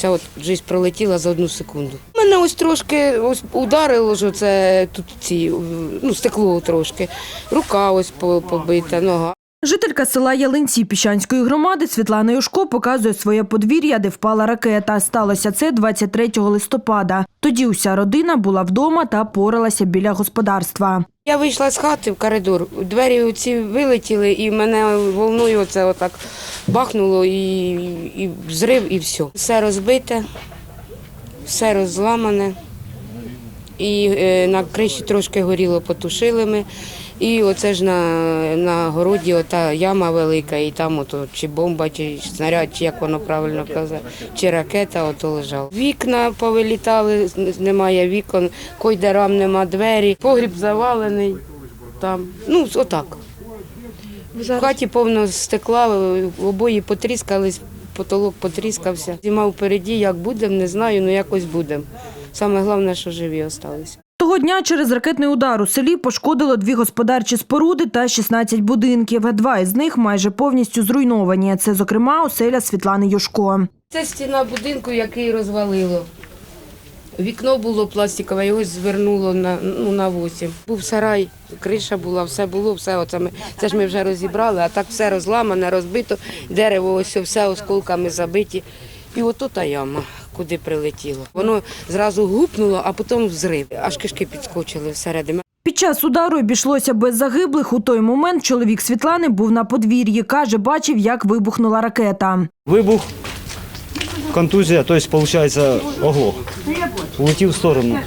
ця от жизнь пролетіла за одну секунду. Мене ось трошки ось ударило що це тут ці, ну, стекло трошки. Рука ось побита, нога. Жителька села Ялинці Піщанської громади Світлана Юшко показує своє подвір'я, де впала ракета. Сталося це 23 листопада. Тоді уся родина була вдома та поралася біля господарства. Я вийшла з хати в коридор, двері ці вилетіли, і мене волною оце отак бахнуло, і, і взрив, і все. Все розбите, все розламане. І е, на криші трошки горіло, потушили ми. І оце ж на, на городі ота яма велика, і там ото чи бомба, чи снаряд, чи як воно правильно казати, чи ракета ото лежала. Вікна повилітали, немає вікон, койдерам нема двері, погріб завалений там. Ну, отак. В хаті повно стекла, обої потріскались, потолок потріскався. Зима впереді, як будемо, не знаю, ну якось будемо. Саме головне, що живі залишилися. Того дня через ракетний удар у селі пошкодило дві господарчі споруди та 16 будинків. Два із них майже повністю зруйновані. Це, зокрема, оселя Світлани Юшко. Це стіна будинку, який розвалило. Вікно було пластикове, його звернуло на, ну, на 8. Був сарай, криша була, все було, все оце ми, це ж ми вже розібрали, а так все розламане, розбито, дерево ось все осколками забиті. І отут та яма, куди прилетіло. Воно зразу гупнуло, а потім взрив. Аж кишки підскочили всередину. Під час удару обійшлося без загиблих. У той момент чоловік Світлани був на подвір'ї. Каже, бачив, як вибухнула ракета. Вибух, контузія, тобто, виходить, оглох. Улетів в сторону.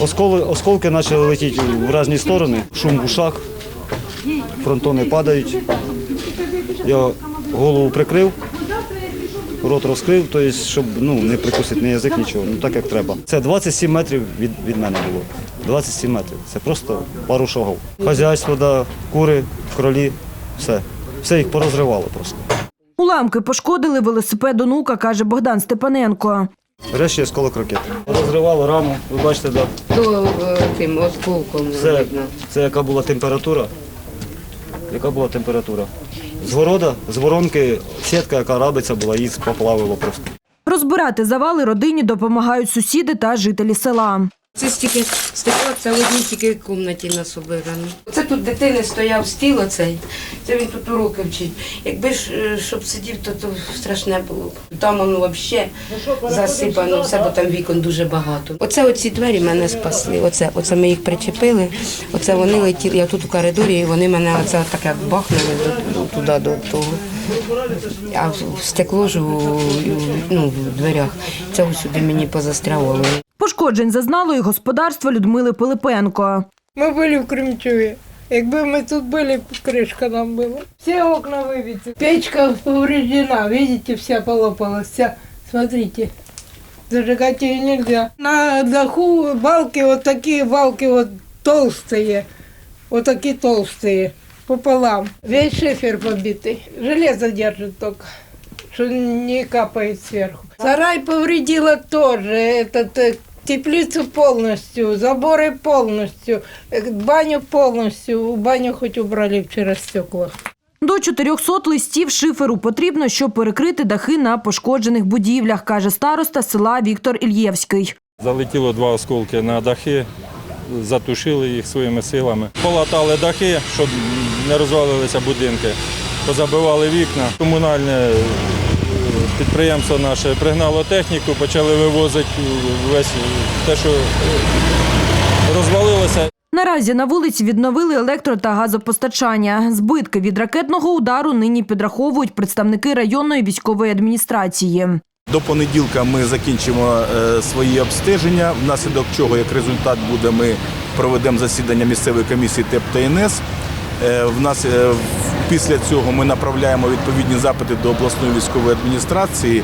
Осколи, осколки почали летіти в різні сторони, шум в ушах, фронтони падають. Я голову прикрив, рот розкрив, тобто, щоб ну, не прикусити ні язик, нічого, ну так як треба. Це 27 метрів від, від мене було. 27 метрів. Це просто пару шагів. Хазяйство, да, кури, кролі, все. Все їх порозривало просто. Уламки пошкодили велосипед онука, каже Богдан Степаненко. Решті осколок ракети. Розривало раму, ви бачите, да. То е, тим осколком це, видно. це яка була температура. Яка була температура? З города, з воронки, сітка, яка рабиться була, її поплавило просто. Розбирати завали родині допомагають сусіди та жителі села. Це стільки стекла, це в одній тільки кімнаті нас обирано. Це тут дитини стояв стіл оцей, це він тут уроки вчить. Якби ж е, щоб сидів, то, то страшне було б. Там воно взагалі засипано, все, бо там вікон дуже багато. Оце оці двері мене спасли. Оце, оце ми їх причепили, оце вони летіли. Я тут у коридорі, і вони мене оце так як бахнули до- туди до того. А в- стекло ж у, ну, в дверях. Це ось сюди мені позастрявало. Пошкоджень зазнало і господарство Людмили Пилипенко. Мы были в Кремчеве. Якби мы тут были, крышка нам была. Все окна выбиты. Печка повреждена, видите, вся полопалась, вся. Смотрите. Зажигать ее нельзя. На даху балки, вот такие балки вот толстые. Вот такие толстые. Пополам. Весь шифер побитый. Железо держит только что не капает сверху. Сарай повредила тоже. Этот э, теплицу полностью, заборы полностью, э, баню полностью. Баню хоть убрали вчера стекла. До 400 листів шиферу потрібно, щоб перекрити дахи на пошкоджених будівлях, каже староста села Віктор Ільєвський. Залетіло два осколки на дахи, затушили їх своїми силами. Полатали дахи, щоб не розвалилися будинки, позабивали вікна. Комунальне е, підприємство наше пригнало техніку, почали вивозити весь те, що е, розвалилося. Наразі на вулиці відновили електро та газопостачання. Збитки від ракетного удару нині підраховують представники районної військової адміністрації. До понеділка ми закінчимо е, свої обстеження, внаслідок чого, як результат буде, ми проведемо засідання місцевої комісії ТЕП та НС. Е, в нас, е, після цього ми направляємо відповідні запити до обласної військової адміністрації,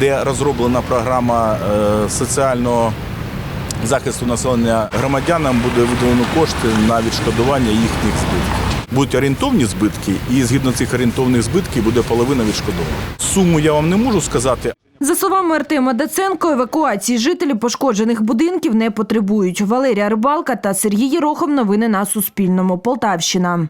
де розроблена програма е, соціального захисту населення громадянам буде виділено кошти на відшкодування їхніх збитків. Будуть орієнтовні збитки, і згідно цих орієнтовних збитків буде половина відшкодована. Суму я вам не можу сказати, За словами Артема Даценко, евакуації жителів пошкоджених будинків не потребують. Валерія Рибалка та Сергій Єрохов. Новини на Суспільному. Полтавщина.